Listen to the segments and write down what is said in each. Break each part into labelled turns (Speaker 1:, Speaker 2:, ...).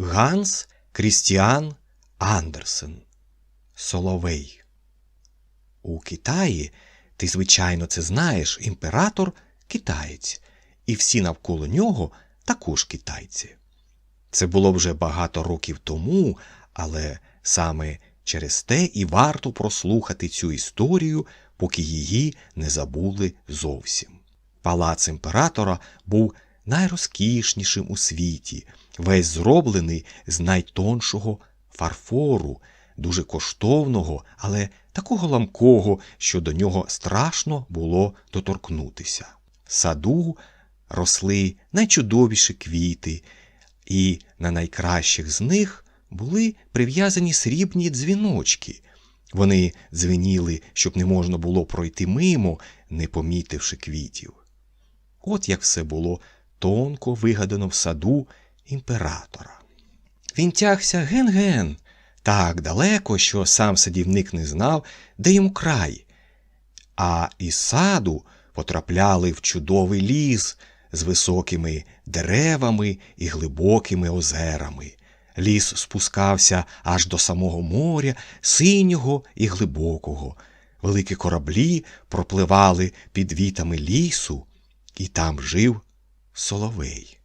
Speaker 1: Ганс Крістіан Андерсен. Соловей. У Китаї, ти, звичайно, це знаєш, імператор китаєць, і всі навколо нього також китайці. Це було вже багато років тому, але саме через те і варто прослухати цю історію, поки її не забули зовсім. Палац імператора був найрозкішнішим у світі, весь зроблений з найтоншого фарфору, дуже коштовного, але такого ламкого, що до нього страшно було доторкнутися. В саду росли найчудовіші квіти, і на найкращих з них були прив'язані срібні дзвіночки. Вони дзвеніли, щоб не можна було пройти мимо, не помітивши квітів. От як все було тонко вигадано в саду імператора. Він тягся ген-ген, так далеко, що сам садівник не знав, де йому край. А із саду потрапляли в чудовий ліс з високими деревами і глибокими озерами. Ліс спускався аж до самого моря, синього і глибокого. Великі кораблі пропливали під вітами лісу, і там жив соловей.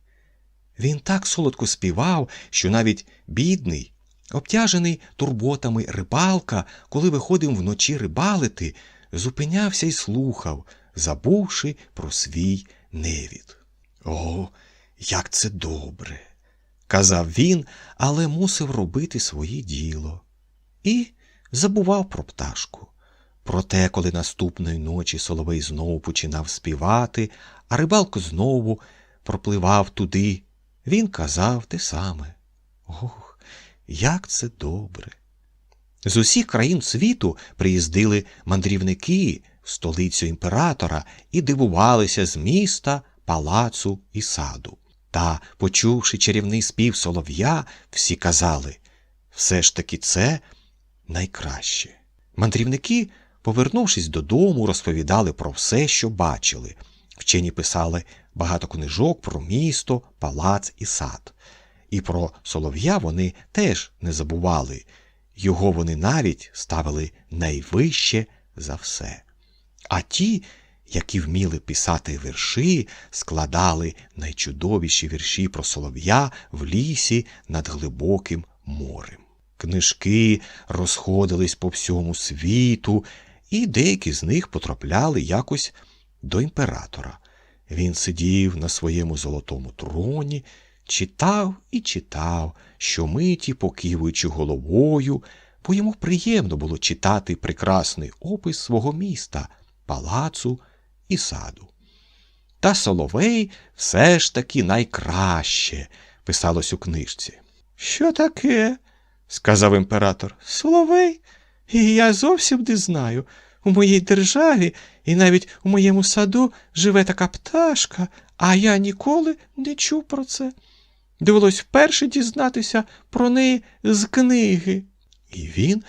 Speaker 1: Він так солодко співав, що навіть бідний, обтяжений турботами рибалка, коли виходив вночі рибалити, зупинявся і слухав, забувши про свій невід. О, як це добре! казав він, але мусив робити своє діло. І забував про пташку. Проте, коли наступної ночі Соловей знову починав співати, а рибалко знову пропливав туди, він казав те саме. Ох, як це добре! З усіх країн світу приїздили мандрівники в столицю імператора і дивувалися з міста, палацу і саду. Та, почувши чарівний спів солов'я, всі казали все ж таки це найкраще. Мандрівники, повернувшись додому, розповідали про все, що бачили. Вчені писали багато книжок про місто, палац і сад. І про солов'я вони теж не забували. Його вони навіть ставили найвище за все. А ті, які вміли писати вірші, складали найчудовіші вірші про солов'я в лісі над глибоким морем. Книжки розходились по всьому світу, і деякі з них потрапляли якось до імператора. Він сидів на своєму золотому троні, читав і читав, щомиті покивуючи головою, бо йому приємно було читати прекрасний опис свого міста, палацу і саду. Та Соловей все ж таки найкраще, писалось у книжці. Що таке? сказав імператор. Соловей? І я зовсім не знаю. У моїй державі і навіть у моєму саду живе така пташка, а я ніколи не чув про це. Довелось вперше дізнатися про неї з книги. І він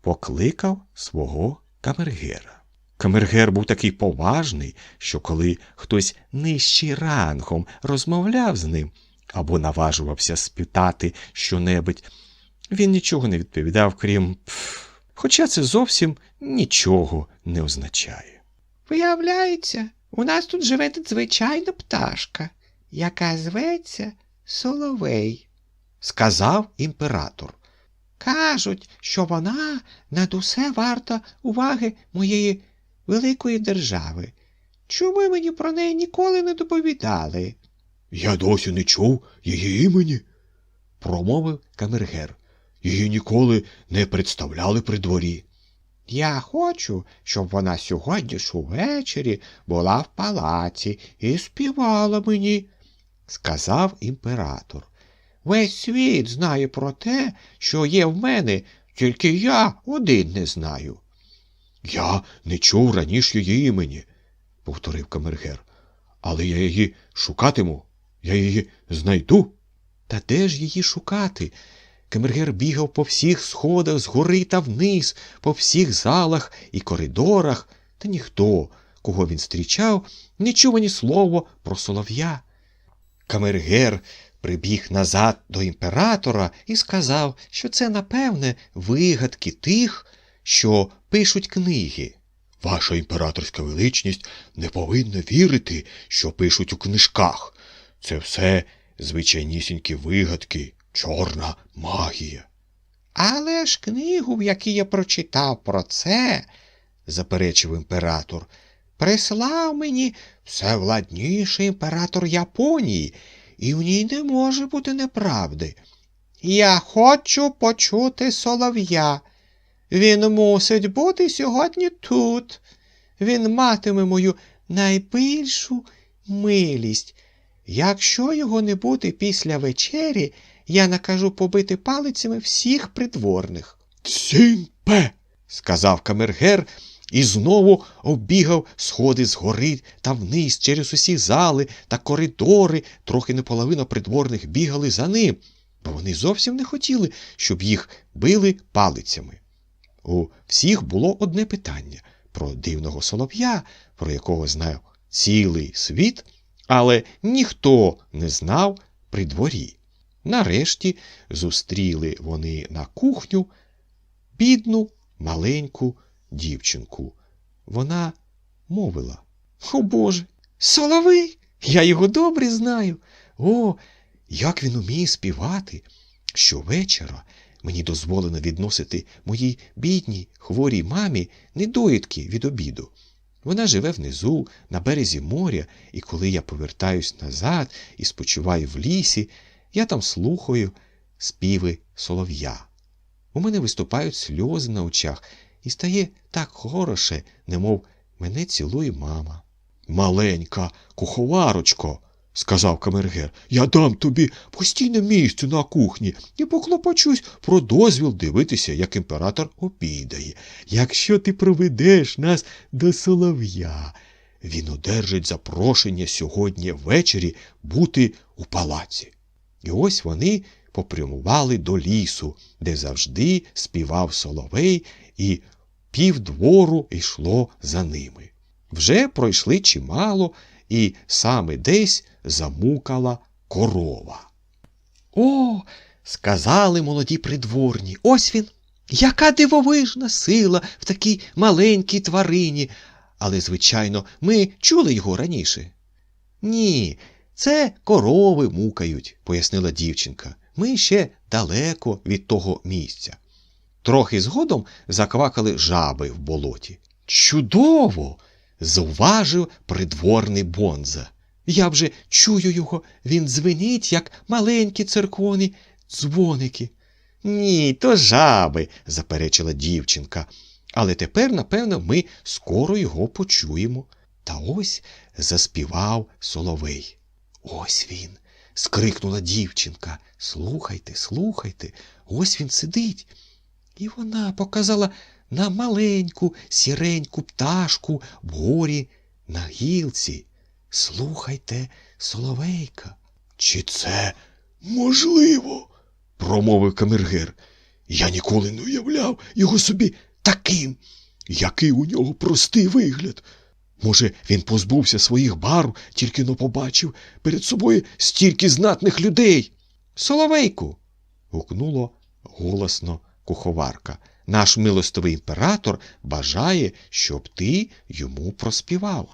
Speaker 1: покликав свого камергера. Камергер був такий поважний, що коли хтось нижчий рангом розмовляв з ним або наважувався спитати щонебудь, він нічого не відповідав, крім хоча це зовсім нічого не означає.
Speaker 2: Виявляється, у нас тут живе надзвичайна пташка, яка зветься Соловей.
Speaker 1: Сказав імператор.
Speaker 2: Кажуть, що вона над усе варта уваги моєї великої держави. Чому мені про неї ніколи не доповідали?
Speaker 1: Я досі не чув її імені, промовив камергер. Її ніколи не представляли при дворі.
Speaker 2: Я хочу, щоб вона сьогодні ж увечері була в палаці і співала мені, сказав імператор. Весь світ знає про те, що є в мене, тільки я один не знаю.
Speaker 1: Я не чув раніше її імені, повторив камергер. Але я її шукатиму, я її знайду. Та де ж її шукати? Камергер бігав по всіх сходах згори та вниз, по всіх залах і коридорах, та ніхто, кого він зустрічав, не чув ані слова про солов'я. Камергер прибіг назад до імператора і сказав, що це, напевне, вигадки тих, що пишуть книги.
Speaker 2: Ваша імператорська величність не повинна вірити, що пишуть у книжках. Це все звичайнісінькі вигадки, чорна магія.
Speaker 1: Але ж книгу, в якій я прочитав про це, заперечив імператор, прислав мені всевладніший імператор Японії, і в ній не може бути неправди. Я хочу почути солов'я. Він мусить бути сьогодні тут. Він матиме мою найбільшу милість. Якщо його не буде після вечері, я накажу побити палицями всіх придворних.
Speaker 2: Цінпе.
Speaker 1: сказав камергер і знову оббігав сходи згори та вниз через усі зали та коридори, трохи не половина придворних бігали за ним, бо вони зовсім не хотіли, щоб їх били палицями. У всіх було одне питання про дивного солов'я, про якого знав цілий світ, але ніхто не знав при дворі. Нарешті зустріли вони на кухню бідну маленьку дівчинку. Вона мовила: О Боже, соловей! Я його добре знаю. О, як він уміє співати. Щовечора мені дозволено відносити моїй бідній хворій мамі недоїдки від обіду. Вона живе внизу, на березі моря, і коли я повертаюсь назад і спочиваю в лісі, я там слухаю співи солов'я. У мене виступають сльози на очах, і стає так хороше, немов мене цілує мама.
Speaker 2: Маленька куховарочко, сказав камергер, я дам тобі постійне місце на кухні і поклопочусь про дозвіл дивитися, як імператор обідає. Якщо ти проведеш нас до солов'я, він одержить запрошення сьогодні ввечері бути у палаці.
Speaker 1: І ось вони попрямували до лісу, де завжди співав соловей, і півдвору йшло за ними. Вже пройшли чимало, і саме десь замукала корова. О, сказали молоді придворні, ось він. Яка дивовижна сила в такій маленькій тварині. Але, звичайно, ми чули його раніше. Ні, це корови мукають, пояснила дівчинка. Ми ще далеко від того місця. Трохи згодом заквакали жаби в болоті. Чудово! зауважив придворний Бонза. Я вже чую його, він дзвенить, як маленькі церковні дзвоники. Ні, то жаби, заперечила дівчинка. Але тепер, напевно, ми скоро його почуємо. Та ось заспівав соловей. Ось він. скрикнула дівчинка. Слухайте, слухайте, ось він сидить. І вона показала на маленьку сіреньку пташку в горі на гілці. Слухайте, соловейка.
Speaker 2: Чи це можливо? промовив камергер. Я ніколи не уявляв його собі таким. Який у нього простий вигляд. Може, він позбувся своїх барв, тільки но побачив перед собою стільки знатних людей.
Speaker 1: Соловейку. гукнуло голосно куховарка. Наш милостивий імператор бажає, щоб ти йому проспівав.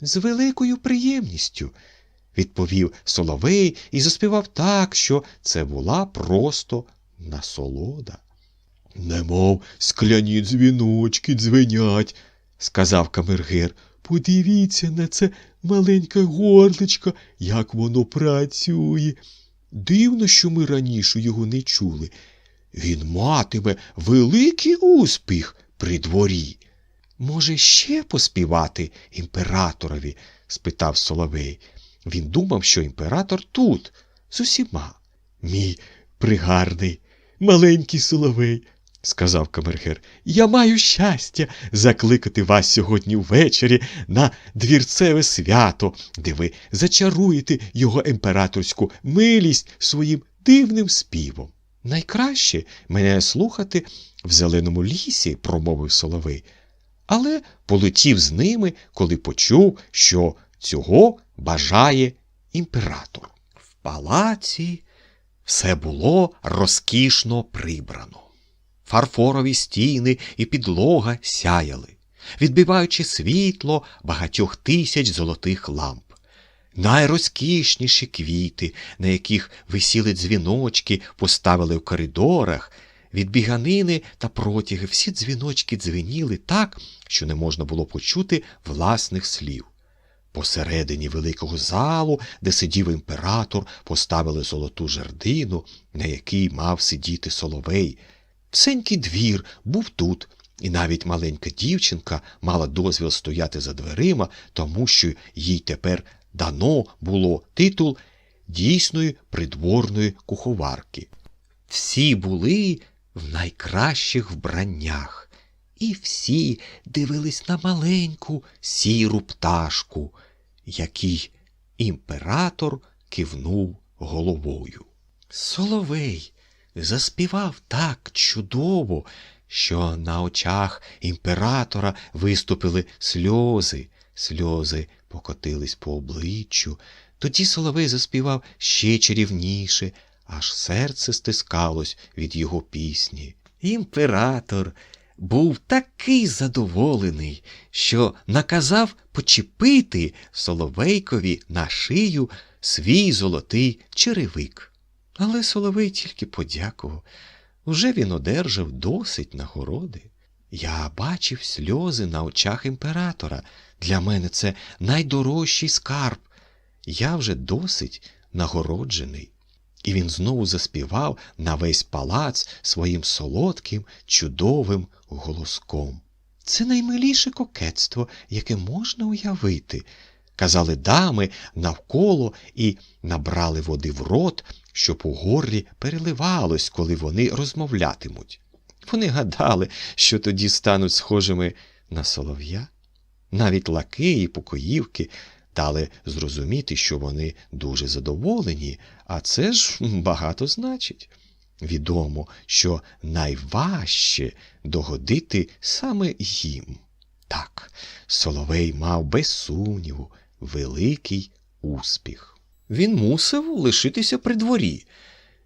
Speaker 1: З великою приємністю, відповів Соловей і заспівав так, що це була просто насолода.
Speaker 2: Немов скляні дзвіночки дзвенять, сказав камергер. Подивіться на це маленьке горличко, як воно працює. Дивно, що ми раніше його не чули. Він матиме великий успіх при дворі.
Speaker 1: Може, ще поспівати імператорові? спитав Соловей. Він думав, що імператор тут, з усіма.
Speaker 2: Мій пригарний, маленький соловей, сказав камергер, я маю щастя закликати вас сьогодні ввечері на двірцеве свято, де ви зачаруєте його імператорську милість своїм дивним співом.
Speaker 1: Найкраще мене слухати в зеленому лісі, промовив Соловей, але полетів з ними, коли почув, що цього бажає імператор. В палаці Все було розкішно прибрано. Фарфорові стіни і підлога сяяли, відбиваючи світло багатьох тисяч золотих ламп. Найрозкішніші квіти, на яких висіли дзвіночки, поставили в коридорах. Від біганини та протяги всі дзвіночки дзвеніли так, що не можна було почути власних слів. Посередині великого залу, де сидів імператор, поставили золоту жердину, на якій мав сидіти соловей. Всенький двір був тут, і навіть маленька дівчинка мала дозвіл стояти за дверима, тому що їй тепер дано було титул дійсної придворної куховарки. Всі були в найкращих вбраннях, і всі дивились на маленьку сіру пташку, який імператор кивнув головою. Соловей заспівав так чудово, що на очах імператора виступили сльози, сльози покотились по обличчю. Тоді Соловей заспівав ще чарівніше, аж серце стискалось від його пісні. Імператор був такий задоволений, що наказав почепити Соловейкові на шию свій золотий черевик. Але Соловей тільки подякував. Уже він одержав досить нагороди. Я бачив сльози на очах імператора. Для мене це найдорожчий скарб. Я вже досить нагороджений. І він знову заспівав на весь палац своїм солодким, чудовим голоском. Це наймиліше кокетство, яке можна уявити, казали дами навколо і набрали води в рот, щоб у горлі переливалось, коли вони розмовлятимуть. Вони гадали, що тоді стануть схожими на солов'я. Навіть лакеї і покоївки дали зрозуміти, що вони дуже задоволені, а це ж багато значить. Відомо, що найважче догодити саме їм. Так, Соловей мав без сумніву великий успіх. Він мусив лишитися при дворі.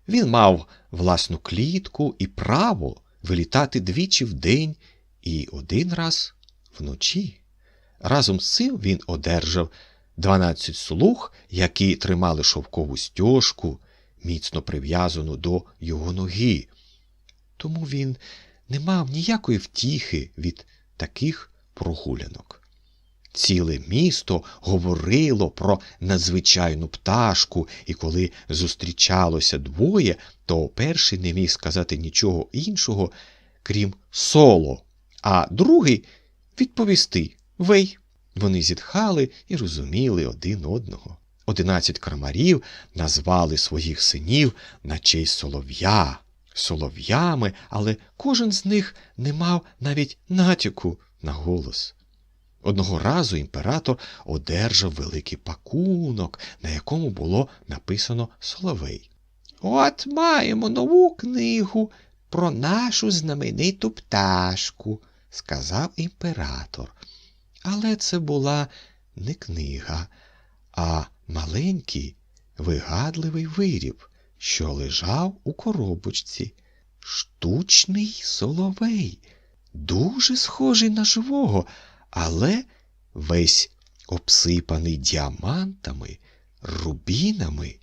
Speaker 1: Він мав власну клітку і право вилітати двічі в день і один раз вночі. Разом з цим він одержав дванадцять слуг, які тримали шовкову стяжку, міцно прив'язану до його ноги. Тому він не мав ніякої втіхи від таких прогулянок. Ціле місто говорило про надзвичайну пташку, і коли зустрічалося двоє, то перший не міг сказати нічого іншого, крім соло, а другий відповісти Вей. Вони зітхали і розуміли один одного. Одинадцять крамарів назвали своїх синів на честь солов'я, солов'ями, але кожен з них не мав навіть натяку на голос. Одного разу імператор одержав великий пакунок, на якому було написано Соловей. От маємо нову книгу про нашу знамениту пташку, сказав імператор. Але це була не книга, а маленький вигадливий виріб, що лежав у коробочці. Штучний соловей, дуже схожий на живого, але весь обсипаний діамантами, рубінами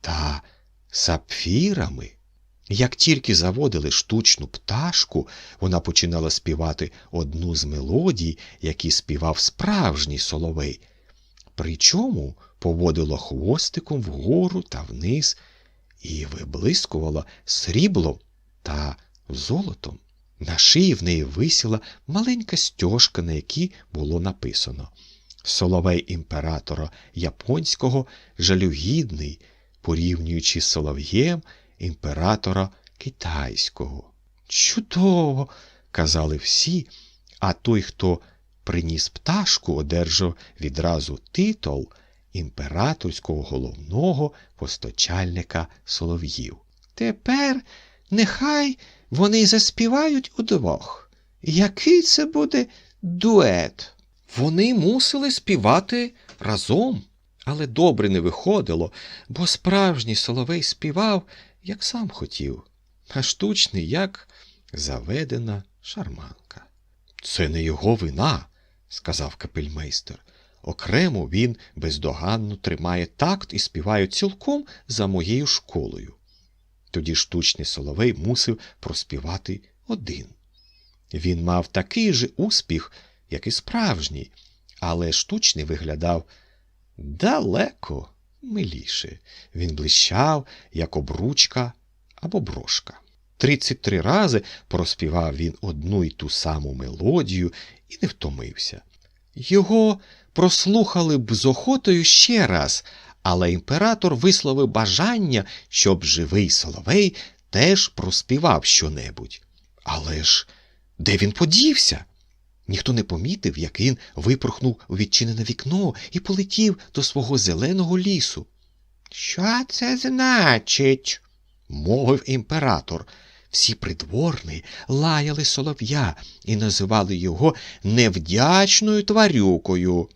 Speaker 1: та сапфірами. Як тільки заводили штучну пташку, вона починала співати одну з мелодій, які співав справжній соловей. Причому поводила хвостиком вгору та вниз і виблискувала сріблом та золотом. На шиї в неї висіла маленька стяжка, на якій було написано Соловей імператора японського жалюгідний, порівнюючи з солов'єм імператора китайського. Чудово! казали всі, а той, хто приніс пташку, одержав відразу титул імператорського головного постачальника солов'їв. Тепер нехай вони заспівають удвох. Який це буде дует? Вони мусили співати разом, але добре не виходило, бо справжній соловей співав як сам хотів, а штучний, як заведена шарманка. Це не його вина, сказав капельмейстер. Окремо він бездоганно тримає такт і співає цілком за моєю школою. Тоді штучний соловей мусив проспівати один. Він мав такий же успіх, як і справжній, але штучний виглядав далеко миліше. Він блищав, як обручка або брошка. Тридцять три рази проспівав він одну й ту саму мелодію і не втомився. Його прослухали б з охотою ще раз, але імператор висловив бажання, щоб живий соловей теж проспівав щонебудь. Але ж де він подівся? Ніхто не помітив, як він випорхнув у відчинене вікно і полетів до свого зеленого лісу.
Speaker 2: Що це значить?
Speaker 1: мовив імператор. Всі придворні лаяли солов'я і називали його невдячною тварюкою.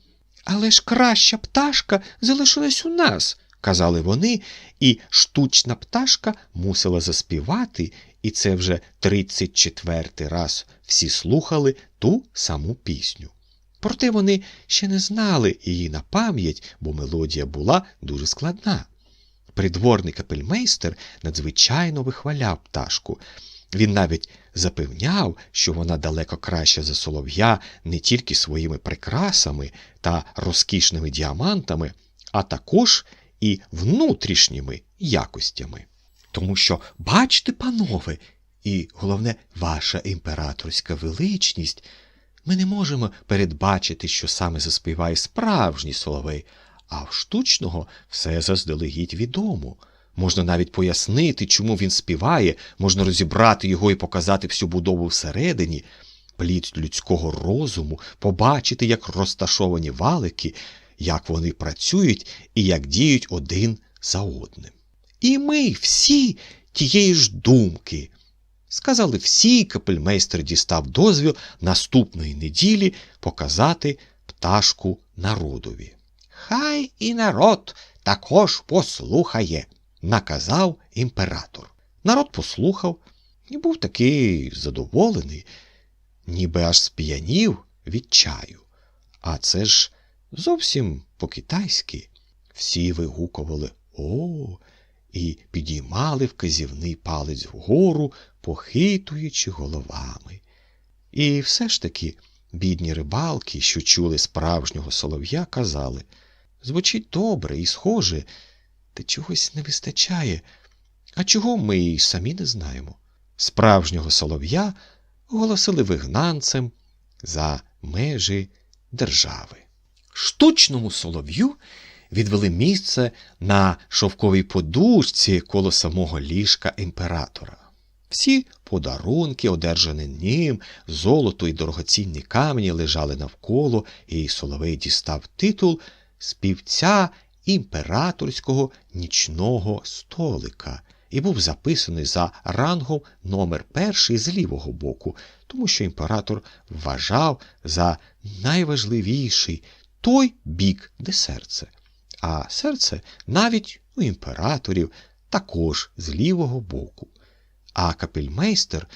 Speaker 1: Але ж краща пташка залишилась у нас, казали вони, і штучна пташка мусила заспівати, і це вже тридцять четвертий раз всі слухали ту саму пісню. Проте вони ще не знали її на пам'ять, бо мелодія була дуже складна. Придворний капельмейстер надзвичайно вихваляв пташку. Він навіть запевняв, що вона далеко краща за солов'я не тільки своїми прикрасами та розкішними діамантами, а також і внутрішніми якостями. Тому що, бачте, панове, і головне, ваша імператорська величність, ми не можемо передбачити, що саме заспіває справжній соловей, а в штучного все заздалегідь відомо. Можна навіть пояснити, чому він співає, можна розібрати його і показати всю будову всередині, плід людського розуму, побачити, як розташовані валики, як вони працюють і як діють один за одним. І ми всі тієї ж думки. Сказали всі, капельмейстер дістав дозвіл наступної неділі показати пташку народові.
Speaker 2: Хай і народ також послухає,
Speaker 1: наказав імператор. Народ послухав і був такий задоволений, ніби аж сп'янів від чаю. А це ж зовсім по-китайськи. Всі вигукували О, і підіймали вказівний палець вгору, похитуючи головами. І все ж таки бідні рибалки, що чули справжнього солов'я, казали звучить добре і схоже, та чогось не вистачає. А чого ми й самі не знаємо. Справжнього солов'я оголосили вигнанцем за межі держави. Штучному солов'ю відвели місце на шовковій подушці коло самого ліжка імператора. Всі подарунки, одержані ним, золото і дорогоцінні камені лежали навколо, і Соловей дістав титул співця імператорського нічного столика і був записаний за рангом номер перший з лівого боку, тому що імператор вважав за найважливіший той бік, де серце. А серце навіть у імператорів також з лівого боку. А капельмейстер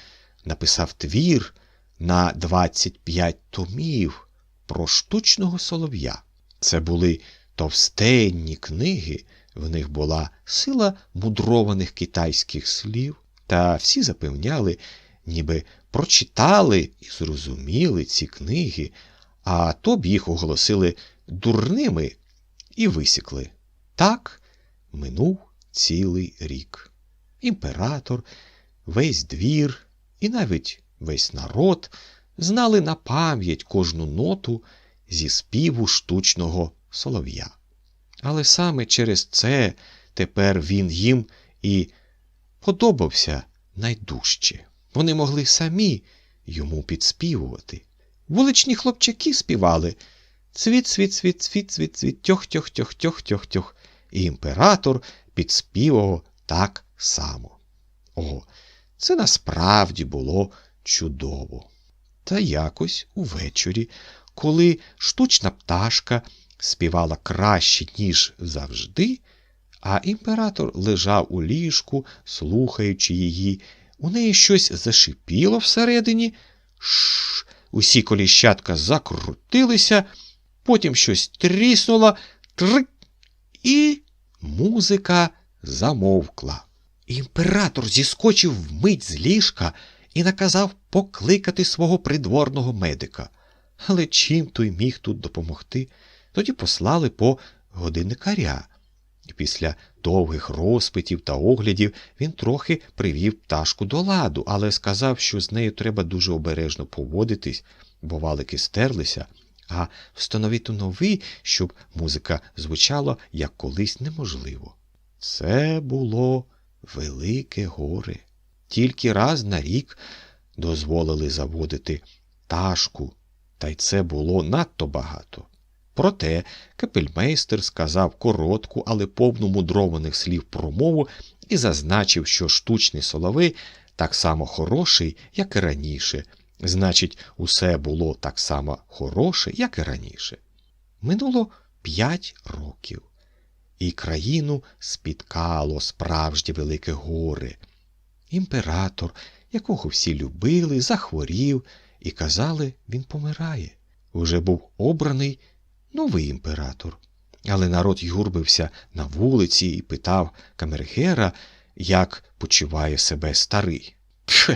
Speaker 1: написав твір на 25 томів про штучного солов'я. Це були товстенні книги, в них була сила мудрованих китайських слів, та всі запевняли, ніби прочитали і зрозуміли ці книги, а то б їх оголосили дурними і висікли. Так минув цілий рік. Імператор, весь двір і навіть весь народ знали на пам'ять кожну ноту зі співу штучного солов'я. Але саме через це тепер він їм і подобався найдужче. Вони могли самі йому підспівувати. Вуличні хлопчаки співали цвіт, цвіт, цвіт, цвіт, цвіт, цвіт, тьох, тьох, тьох, тьох, тьох, тьох. І імператор підспівував так само. О, це насправді було чудово. Та якось увечері, коли штучна пташка співала краще, ніж завжди, а імператор лежав у ліжку, слухаючи її. У неї щось зашипіло всередині. Шш, усі коліщатка закрутилися, потім щось тріснуло, трик, і музика замовкла. Імператор зіскочив вмить з ліжка і наказав покликати свого придворного медика. Але чим той міг тут допомогти? Тоді послали по годинникаря. Після довгих розпитів та оглядів він трохи привів пташку до ладу, але сказав, що з нею треба дуже обережно поводитись, бо валики стерлися, а встановити новий, щоб музика звучала як колись неможливо. Це було велике горе. Тільки раз на рік дозволили заводити пташку, та й це було надто багато. Проте капельмейстер сказав коротку, але повну мудрованих слів промову і зазначив, що штучний соловей так само хороший, як і раніше. Значить, усе було так само хороше, як і раніше. Минуло п'ять років, і країну спіткало справжнє велике горе. Імператор, якого всі любили, захворів і казали, він помирає. Уже був обраний новий імператор. Але народ юрбився на вулиці і питав камергера, як почуває себе старий. Пф,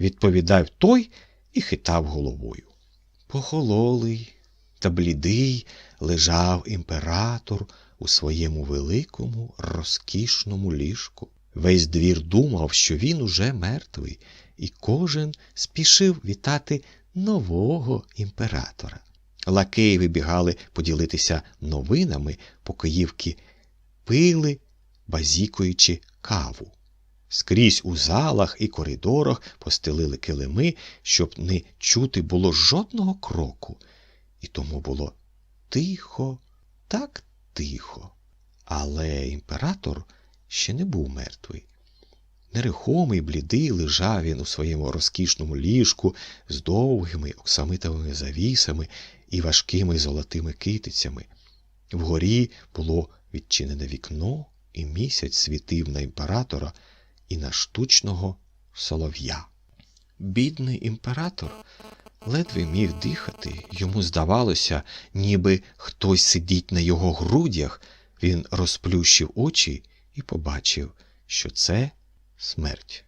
Speaker 1: відповідав той і хитав головою. Похололий та блідий лежав імператор у своєму великому розкішному ліжку. Весь двір думав, що він уже мертвий, і кожен спішив вітати нового імператора. Лакеї вибігали поділитися новинами, покоївки пили, базікуючи каву. Скрізь у залах і коридорах постелили килими, щоб не чути було жодного кроку, і тому було тихо, так тихо. Але імператор ще не був мертвий. Нерухомий, блідий лежав він у своєму розкішному ліжку з довгими оксамитовими завісами і важкими золотими китицями. Вгорі було відчинене вікно, і місяць світив на імператора і на штучного солов'я. Бідний імператор ледве міг дихати, йому здавалося, ніби хтось сидить на його грудях. Він розплющив очі і побачив, що це смерть.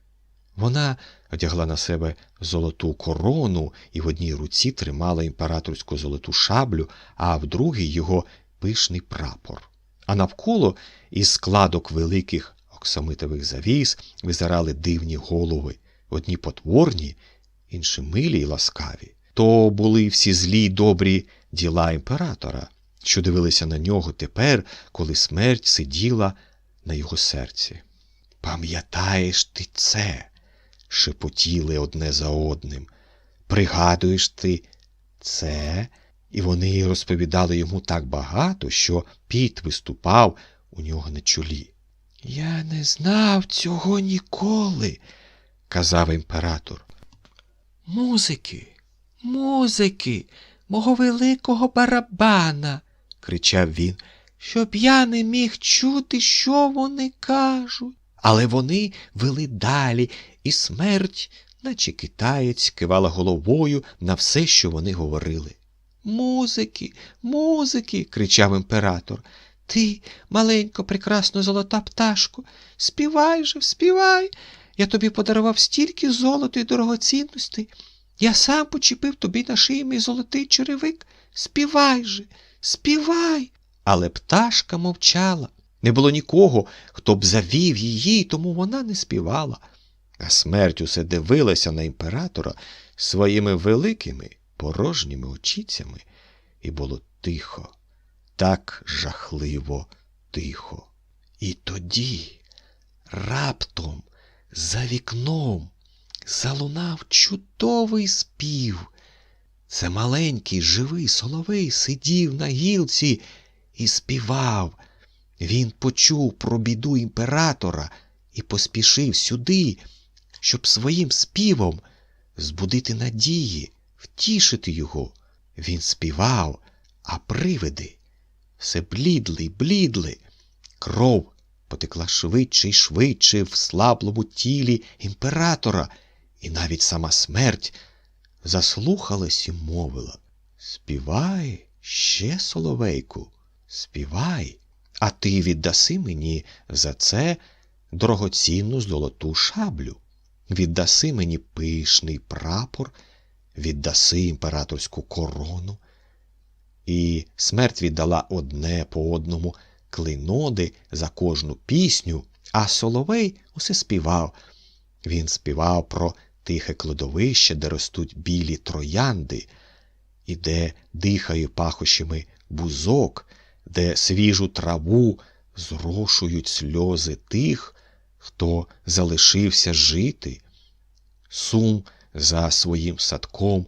Speaker 1: Вона одягла на себе золоту корону і в одній руці тримала імператорську золоту шаблю, а в другій його пишний прапор. А навколо із складок великих оксамитових завіс визирали дивні голови, одні потворні, інші милі й ласкаві. То були всі злі й добрі діла імператора, що дивилися на нього тепер, коли смерть сиділа на його серці. Пам'ятаєш ти це? Шепотіли одне за одним. Пригадуєш ти це? І вони розповідали йому так багато, що піт виступав у нього на чолі. Я не знав цього ніколи, казав імператор. Музики, музики, мого великого барабана, кричав він, щоб я не міг чути, що вони кажуть. Але вони вели далі, і смерть, наче китаєць, кивала головою на все, що вони говорили. Музики, музики, кричав імператор. Ти, маленько, прекрасно золота пташко, співай же, співай. Я тобі подарував стільки золота і дорогоцінностей. Я сам почепив тобі на шиї мій золотий черевик. Співай же, співай. Але пташка мовчала. Не було нікого, хто б завів її, тому вона не співала. А смерть усе дивилася на імператора своїми великими порожніми очіцями, і було тихо, так жахливо тихо. І тоді раптом за вікном залунав чудовий спів. Це маленький живий соловей сидів на гілці і співав. Він почув про біду імператора і поспішив сюди, щоб своїм співом збудити надії, втішити його. Він співав, а привиди все блідли, блідли. Кров потекла швидше й швидше в слаблому тілі імператора, і навіть сама смерть заслухалась і мовила Співай ще, соловейку, співай, а ти віддаси мені за це дорогоцінну золоту шаблю, віддаси мені пишний прапор, віддаси імператорську корону. І смерть віддала одне по одному клейноди за кожну пісню, а Соловей усе співав. Він співав про тихе кладовище, де ростуть білі троянди, і де дихає пахощами бузок, де свіжу траву зрошують сльози тих, хто залишився жити. Сум за своїм садком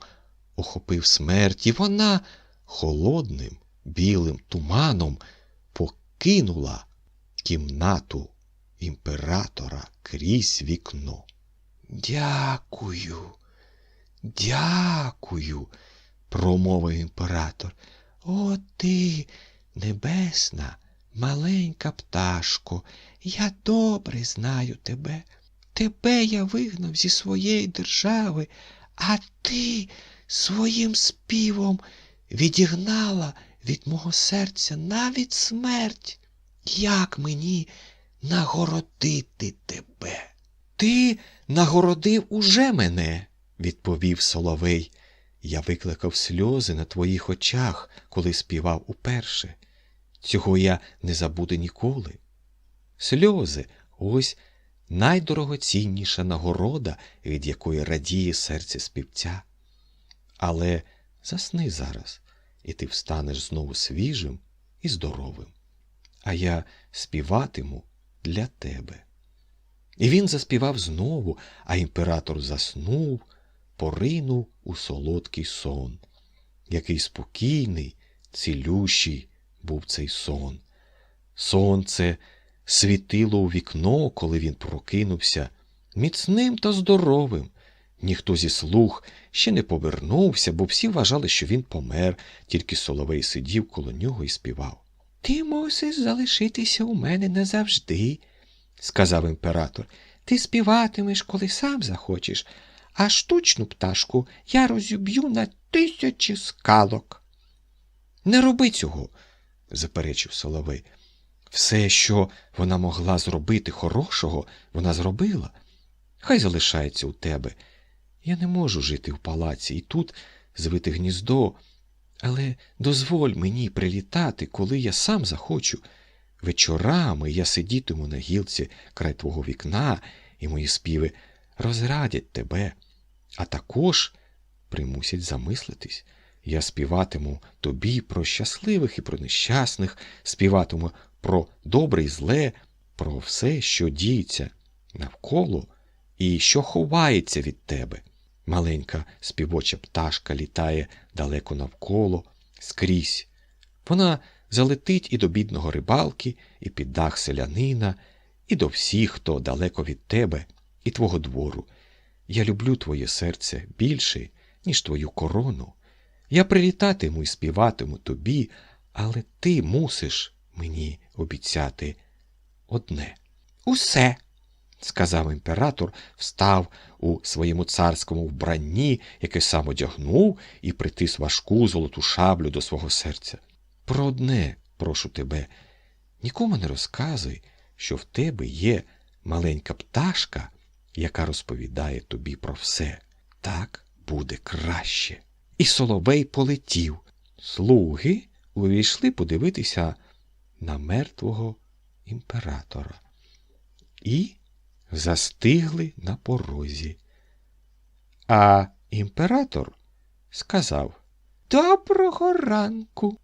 Speaker 1: охопив смерть, і вона холодним білим туманом покинула кімнату імператора крізь вікно. Дякую, дякую, промовив імператор. О ти, небесна, маленька пташко, я добре знаю тебе. Тебе я вигнав зі своєї держави, а ти своїм співом відігнала від мого серця навіть смерть. Як мені нагородити тебе? Ти нагородив уже мене, відповів Соловей. Я викликав сльози на твоїх очах, коли співав уперше. Цього я не забуду ніколи. Сльози ось найдорогоцінніша нагорода, від якої радіє серце співця. Але засни зараз, і ти встанеш знову свіжим і здоровим. А я співатиму для тебе. І він заспівав знову, а імператор заснув, поринув у солодкий сон. Який спокійний, цілющий був цей сон. Сонце світило у вікно, коли він прокинувся, міцним та здоровим. Ніхто зі слуг ще не повернувся, бо всі вважали, що він помер, тільки Соловей сидів коло нього і співав. Ти мусиш залишитися у мене назавжди, сказав імператор. Ти співатимеш, коли сам захочеш, а штучну пташку я розіб'ю на тисячі скалок. Не роби цього, заперечив Соловей. Все, що вона могла зробити хорошого, вона зробила. Хай залишається у тебе. Я не можу жити в палаці і тут звити гніздо, але дозволь мені прилітати, коли я сам захочу. Вечорами я сидітиму на гілці край твого вікна, і мої співи розрадять тебе, а також примусять замислитись. Я співатиму тобі про щасливих і про нещасних, співатиму про добре і зле, про все, що діється навколо і що ховається від тебе. Маленька співоча пташка літає далеко навколо, скрізь. Вона залетить і до бідного рибалки, і під дах селянина, і до всіх, хто далеко від тебе і твого двору. Я люблю твоє серце більше, ніж твою корону. Я прилітатиму і співатиму тобі, але ти мусиш мені обіцяти одне. Усе, сказав імператор, встав у своєму царському вбранні, яке сам одягнув, і притис важку золоту шаблю до свого серця. Про одне, прошу тебе, нікому не розказуй, що в тебе є маленька пташка, яка розповідає тобі про все. Так буде краще. І Соловей полетів. Слуги увійшли подивитися на мертвого імператора і застигли на порозі. А імператор сказав Доброго ранку.